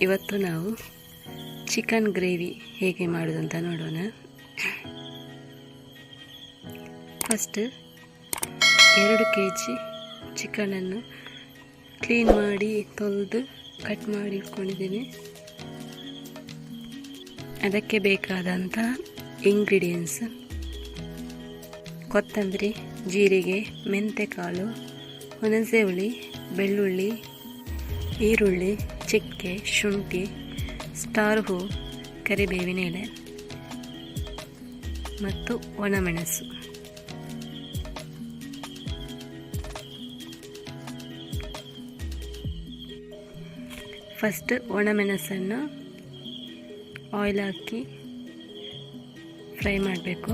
ಇವತ್ತು ನಾವು chicken gravy ಹೇಗೆ ಮಾಡೋದು ಅಂತ ನೋಡೋಣ. ಫಸ್ಟ್ ಎರಡು ಕೆ ಜಿ ಚಿಕನನ್ನು ಕ್ಲೀನ್ ಮಾಡಿ ತೊಳೆದು ಕಟ್ ಮಾಡಿ ಇಟ್ಕೊಂಡಿದ್ದೀನಿ. ಅದಕ್ಕೆ ಬೇಕಾದಂಥ ಇಂಗ್ರೀಡಿಯೆಂಟ್ಸ್. ಕೊತ್ತಂಬರಿ, ಜೀರಿಗೆ, ಮೆಂತೆಕಾಳು, ಹುಣಸೆ ಹುಳಿ, ಬೆಳ್ಳುಳ್ಳಿ, ಈರುಳ್ಳಿ ಚಕ್ಕೆ, ಶುಂಠಿ ಸ್ಟಾರ್ ಹೂ ಕರಿಬೇವಿನ ಎಲೆ ಮತ್ತು ಒಣಮೆಣಸು. ಫಸ್ಟ್ ಒಣಮೆಣಸನ್ನು ಆಯಿಲ್ ಹಾಕಿ ಫ್ರೈ ಮಾಡಬೇಕು.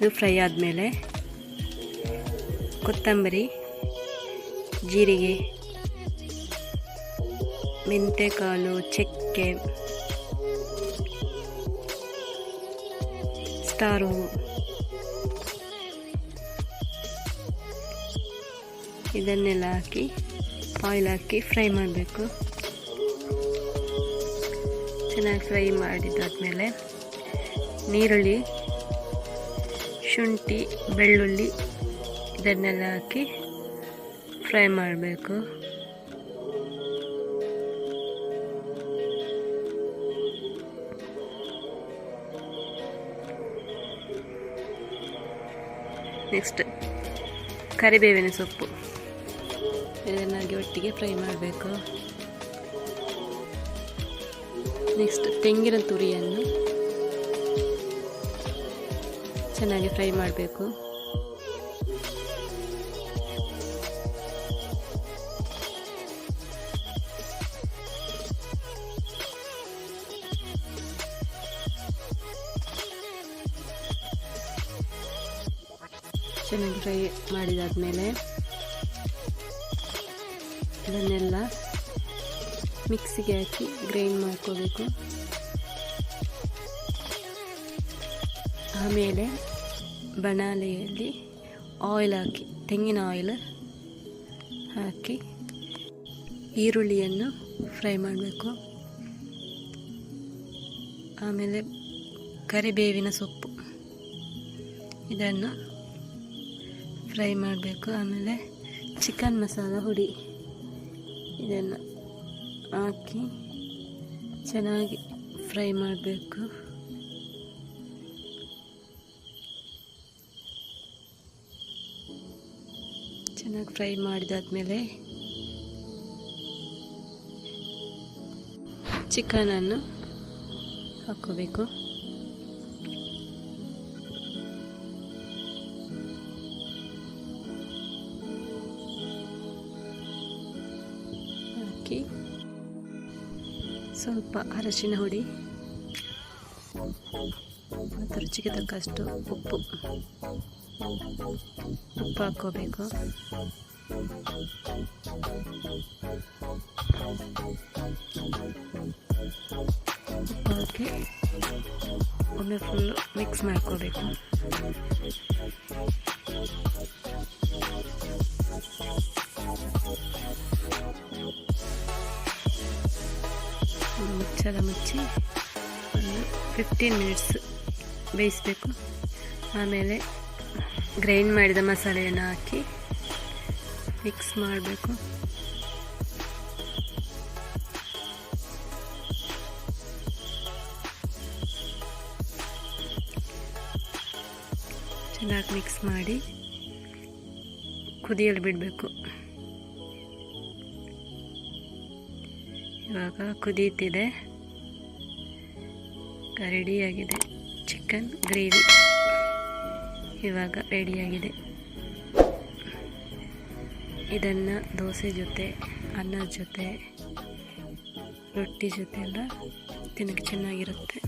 ಇದು ಫ್ರೈ ಆದಮೇಲೆ ಕೊತ್ತಂಬರಿ, ಜೀರಿಗೆ ಮೆಂತೆಕಾಳು, ಚಕ್ಕೆ, ಸ್ಟಾರ್ ಇದನ್ನೆಲ್ಲ ಹಾಕಿ ಆಯಿಲ್ ಹಾಕಿ ಫ್ರೈ ಮಾಡಬೇಕು. ಚೆನ್ನಾಗಿ ಫ್ರೈ ಮಾಡಿದಾದ್ಮೇಲೆ ನೀರುಳ್ಳಿ, ಶುಂಠಿ, ಬೆಳ್ಳುಳ್ಳಿ, ಇದನ್ನೆಲ್ಲ ಹಾಕಿ ಫ್ರೈ ಮಾಡಬೇಕು. ನೆಕ್ಸ್ಟ್ ಕರಿಬೇವಿನ ಸೊಪ್ಪು. ಇದನ್ನಾಗಿ ಒಟ್ಟಿಗೆ ಫ್ರೈ ಮಾಡಬೇಕು. ನೆಕ್ಸ್ಟ್ ತೆಂಗಿನ ತುರಿಯನ್ನು ಚೆನ್ನಾಗಿ ಫ್ರೈ ಮಾಡಬೇಕು. ಚೆನ್ನಾಗಿ ಫ್ರೈ ಮಾಡಿದಾದ್ಮೇಲೆ ಇದನ್ನೆಲ್ಲ ಮಿಕ್ಸಿಗೆ ಹಾಕಿ ಗ್ರೈಂಡ್ ಮಾಡ್ಕೋಬೇಕು. ಆಮೇಲೆ ಬಣಾಲೆಯಲ್ಲಿ ಆಯಿಲ್ ಹಾಕಿ, ತೆಂಗಿನ ಆಯಿಲ್ ಹಾಕಿ ಈರುಳ್ಳಿಯನ್ನು ಫ್ರೈ ಮಾಡಬೇಕು. ಆಮೇಲೆ ಕರಿಬೇವಿನ ಸೊಪ್ಪು ಇದನ್ನು ಫ್ರೈ ಮಾಡಬೇಕು. ಆಮೇಲೆ ಚಿಕನ್ ಮಸಾಲ ಹುಡಿ ಇದನ್ನು ಹಾಕಿ ಚೆನ್ನಾಗಿ ಫ್ರೈ ಮಾಡಬೇಕು. ಚೆನ್ನಾಗಿ ಫ್ರೈ ಮಾಡಿದಾದ್ಮೇಲೆ ಚಿಕನನ್ನು ಹಾಕೋಬೇಕು ಸ್ವಲ್ಪ ಅರಶಿನ ಹುಡಿ, ಮತ್ತು ರುಚಿಗೆ ತಕ್ಕಷ್ಟು ಉಪ್ಪು. ಉಪ್ಪು ಹಾಕ್ಕೋಬೇಕು. ಉಪ್ಪು ಹಾಕಿ ಒಮ್ಮೆ ಫುಲ್ಲು ಮಿಕ್ಸ್ ಮಾಡ್ಕೋಬೇಕು. ಮುಚ್ಚಳ ಮುಚ್ಚಿ ಒಂದು ಫಿಫ್ಟೀನ್ ಮಿನಿಟ್ಸ್ ಬೇಯಿಸಬೇಕು. ಆಮೇಲೆ ಗ್ರೈಂಡ್ ಮಾಡಿದ ಮಸಾಲೆಯನ್ನು ಹಾಕಿ ಮಿಕ್ಸ್ ಮಾಡಬೇಕು. ಚೆನ್ನಾಗಿ ಮಿಕ್ಸ್ ಮಾಡಿ ಕುದಿಯಲು ಬಿಡಬೇಕು. ಇವಾಗ ಕುದೀತಿದೆ. ರೆಡಿಯಾಗಿದೆ. ಚಿಕನ್ ಗ್ರೇವಿ ಇವಾಗ ರೆಡಿಯಾಗಿದೆ. ಇದನ್ನು ದೋಸೆ ಜೊತೆ ಅನ್ನದ ಜೊತೆ, ರೊಟ್ಟಿ ಜೊತೆ ಎಲ್ಲ ತಿನ್ನಕ್ಕೆ ಚೆನ್ನಾಗಿರುತ್ತೆ.